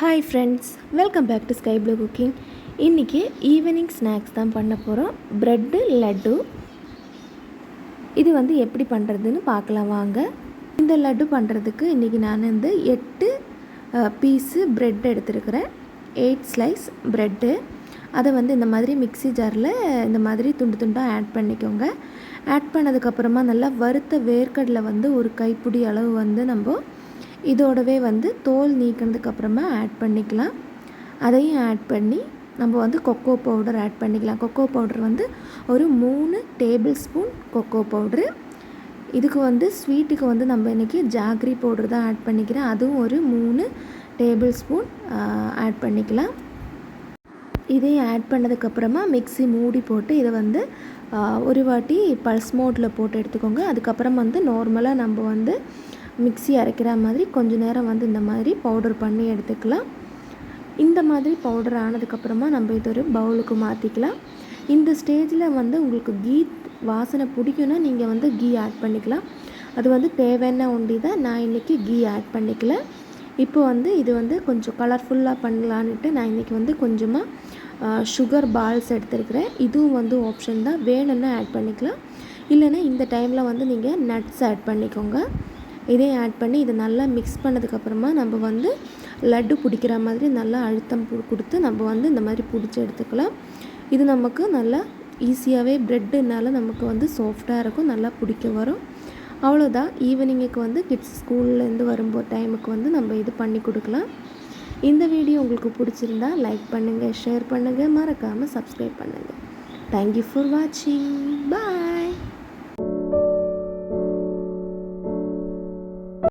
Hi friends welcome back to sky blue cooking இன்றைக்கி evening snacks தான் பண்ண போகிறோம் ப்ரெட்டு லட்டு இது வந்து எப்படி பண்ணுறதுன்னு பார்க்கலாம் வாங்க. இந்த லட்டு பண்ணுறதுக்கு இன்றைக்கி நான் வந்து எட்டு பீஸு ப்ரெட் எடுத்துருக்கிறேன். எயிட் ஸ்லைஸ் ப்ரெட்டு அதை வந்து இந்த மாதிரி மிக்ஸி ஜாரில் இந்த மாதிரி துண்டு துண்டாக ஆட் பண்ணிக்கோங்க. ஆட் பண்ணதுக்கப்புறமா நல்லா வறுத்த வேர்க்கடலை வந்து ஒரு கைப்பிடி அளவு வந்து நம்ம இதோடவே வந்து தோல் நீக்கினதுக்கப்புறமா ஆட் பண்ணிக்கலாம். அதையும் ஆட் பண்ணி நம்ம வந்து கொக்கோ பவுடர் ஆட் பண்ணிக்கலாம். கொக்கோ பவுடர் வந்து ஒரு மூணு டேபிள் ஸ்பூன் கொக்கோ பவுட்ரு இதுக்கு வந்து ஸ்வீட்டுக்கு வந்து நம்ம இன்றைக்கி ஜாக்ரி பவுடர் தான் ஆட் பண்ணிக்கிறேன். அதுவும் ஒரு மூணு டேபிள் ஸ்பூன் ஆட் பண்ணிக்கலாம். இதையும் ஆட் பண்ணதுக்கப்புறமா மிக்ஸி மூடி போட்டு இதை வந்து ஒரு வாட்டி பல்ஸ் மோட்டில் போட்டு எடுத்துக்கோங்க. அதுக்கப்புறம் வந்து நார்மலாக நம்ம வந்து மிக்ஸி அரைக்கிற மாதிரி கொஞ்சம் நேரம் வந்து இந்த மாதிரி பவுடர் பண்ணி எடுத்துக்கலாம். இந்த மாதிரி பவுடர் ஆனதுக்கப்புறமா நம்ம இது ஒரு பவுலுக்கு மாற்றிக்கலாம் இந்த ஸ்டேஜில் வந்து உங்களுக்கு கீ வாசனை பிடிக்கும்னா நீங்கள் வந்து கீ ஆட் பண்ணிக்கலாம். அது வந்து தேவையான ஒண்டி தான் நான் இன்றைக்கி கீ ஆட் பண்ணிக்கல. இப்போ வந்து இது வந்து கொஞ்சம் கலர்ஃபுல்லாக பண்ணலான்ட்டு நான் இன்றைக்கி வந்து கொஞ்சமாக சுகர் பால்ஸ் எடுத்துருக்கிறேன். இதுவும் வந்து ஆப்ஷன் தான். வேணும்னா ஆட் பண்ணிக்கலாம். இல்லைன்னா இந்த டைமில் வந்து நீங்கள் நட்ஸ் ஆட் பண்ணிக்கோங்க. இதையும் ஆட் பண்ணி இதை நல்லா மிக்ஸ் பண்ணதுக்கப்புறமா நம்ம வந்து லட்டு பிடிக்கிற மாதிரி நல்லா அழுத்தம் கொடுத்து நம்ம வந்து இந்த மாதிரி பிடிச்சி எடுத்துக்கலாம். இது நமக்கு நல்லா ஈஸியாகவே ப்ரெட்டுனால நமக்கு வந்து சாஃப்டாக இருக்கும் நல்லா பிடிக்க வரும். அவ்வளோதான் ஈவினிங்குக்கு வந்து கிட்ஸ் ஸ்கூல்லேருந்து வரும்போது டைமுக்கு வந்து நம்ம இது பண்ணி கொடுக்கலாம். இந்த வீடியோ உங்களுக்கு பிடிச்சிருந்தா லைக் பண்ணுங்கள் ஷேர் பண்ணுங்கள் மறக்காமல் சப்ஸ்கிரைப் பண்ணுங்கள் தேங்க்யூ ஃபார் வாட்சிங் பாய்